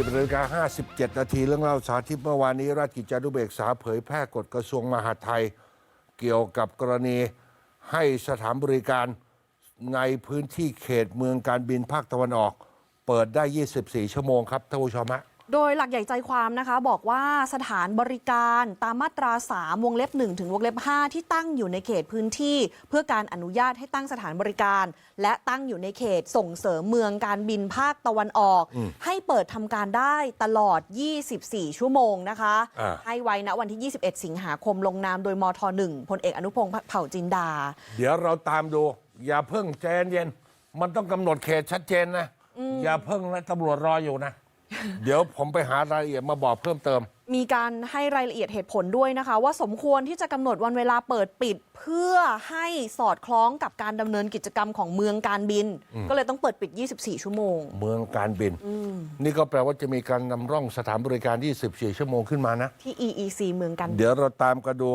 10นาฬิกา57 นาทีเรื่องเล่าสาธิตเมื่อวานนี้ ราชกิจจานุเบกษาเผยแพร่กฎกระทรวงมหาดไทย เกี่ยวกับกรณีให้สถานบริการในพื้นที่เขตเมืองการบินภาคตะวันออก เปิดได้ 24 ชั่วโมงครับท่านผู้ชมฮะ โดยหลักใหญ่ใจความนะคะ บอกว่าสถานบริการตามมาตรา 3 วงเล็บ 1 ถึงวงเล็บ 5 ที่ตั้งอยู่ในเขตพื้นที่ เพื่อการอนุญาตให้ตั้งสถานบริการ และตั้งอยู่ในเขตส่งเสริมเมืองการบินภาคตะวันออก ให้เปิดทำการได้ตลอด 24 ชั่วโมงนะคะอ่าให้ไว้ณวันที่ 21 สิงหาคมลงนามโดยมท1พลเอกอนุพงศ์เผ่าจินดา เดี๋ยวเราตามดู อย่าเพิ่งใจเย็นๆมันต้องกำหนดเขตชัดเจนนะอย่าเพิ่งนะตำรวจรออยู่นะ เดี๋ยวผมไปหารายละเอียดมาบอกเพิ่มเติม มีการให้รายละเอียดเหตุผลด้วยนะคะ ว่าสมควรที่จะกำหนดวันเวลาเปิดปิด เพื่อให้สอดคล้องกับการดำเนินกิจกรรมของเมืองการบิน ก็เลยต้องเปิดปิด 24 ชั่วโมง เมืองการบิน นี่ก็แปลว่าจะมีการนำร่องสถานบริการ 24 ชั่วโมงขึ้นมานะ ที่ EEC เมืองการบิน เดี๋ยวเราตามกันดู